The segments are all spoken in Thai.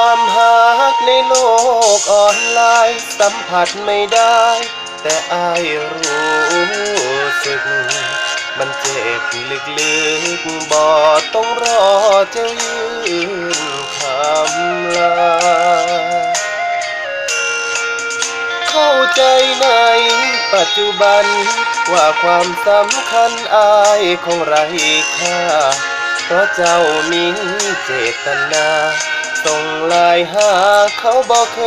ความหักในโลกออนไลน์สัมผัสไม่ได้ แต่อายรู้สึก มันเจ็บลึกๆบ่ต้องรอเจ้ายืนคำลา เข้าใจในปัจจุบัน ว่าความสำคัญอายคงไรค่าเพราะเจ้ามีเจตนา ส่งไลายหาเขาบอกเค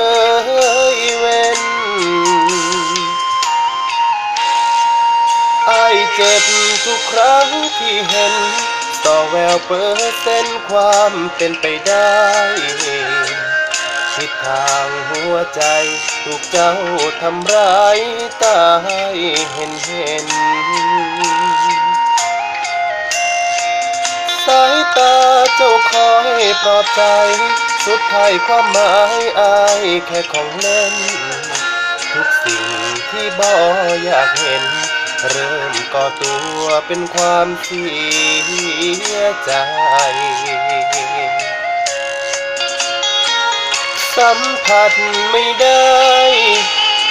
ยเว้นไอเจ็บทุกครั้งที่เห็น ต่อแววเปอร์เซ็นต์ความเป็นไปได้ทิศทางหัวใจ ถูกเจ้าทำร้ายตายเห็นเห็น เจ้าคอยปลอบใจ สุดท้ายความหมายอายแค่ของเล่น ทุกสิ่งที่บ่อยากเห็น เริ่มก่อตัวเป็นความเสียใจสัมผัสไม่ได้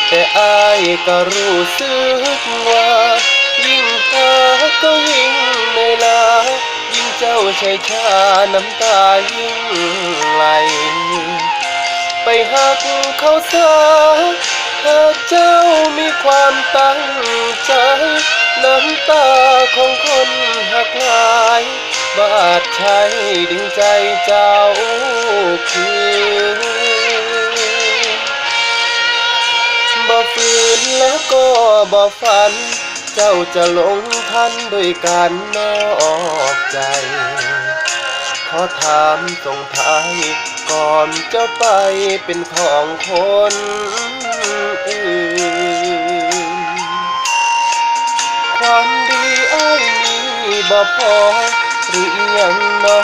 แต่อายก็รู้สึกว่า ยิ่งหาก็ยิ่งเหนื่อยล้า เจ้าใช้ชาน้ำตายิ่งไหล ไปหักเขาซะหากเจ้ามีความตั้งใจ น้ำตาของคนหักหลาย บาดใช้ดึงใจเจ้าคืนบ่ฝืนแล้วก็บ่ฝัน เจ้าจะหลงทันด้วยการนอกใจ ขอถามส่งท้ายก่อนจะไปเป็นของคนอื่น ความดีอ้ายมีบ่พอ หรืออยังน้อ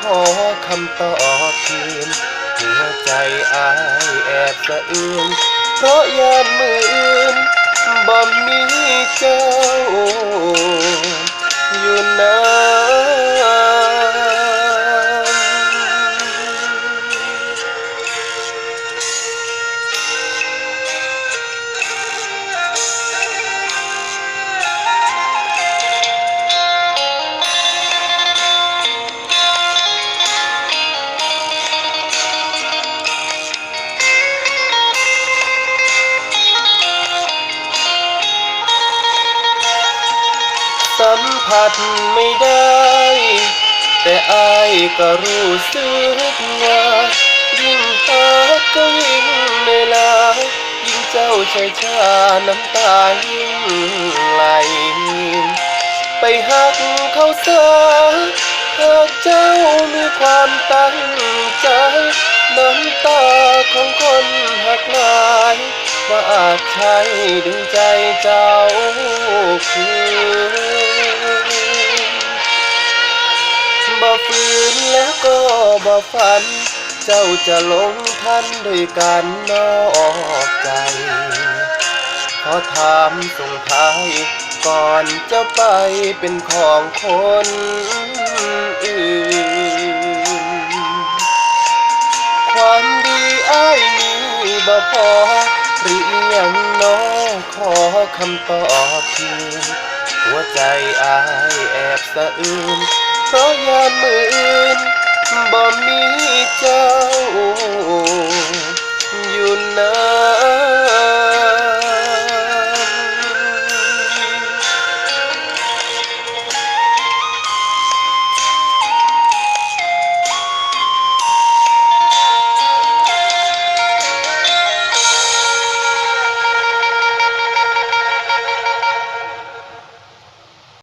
ขอคำตอบคืนหัวใจอ้ายแอบสะอื้นเพราะยามมืออื่น บ่มีเจ้ ผัสไม่ได้ แต่อายก็รู้สึกว่ายิ่งหาก็ยิ่งเหนื่อยล้ายิ่งเจ้าใช้ชาน้ำตายิ่งไหล ไปหักเขาซะหากเจ้ามีความตั้งใจน้ำตาของคนหักหลายว่าอาจใช้ดึงใจเจ้าคืน บ่ฝืนแล้วก็บ่ฝัน เจ้าจะลงทันด้วยการนอกใจ ขอถามส่งท้าย ก่อนจะไปเป็นของคนอื่น ความดีอ้ายมีบ่พอหรือยังน้อขอคำตอบคืนหัวใจอ้ายแอบสะอื้น เพราะยามมืออื่นบ่มีเจ้า อยู่นาน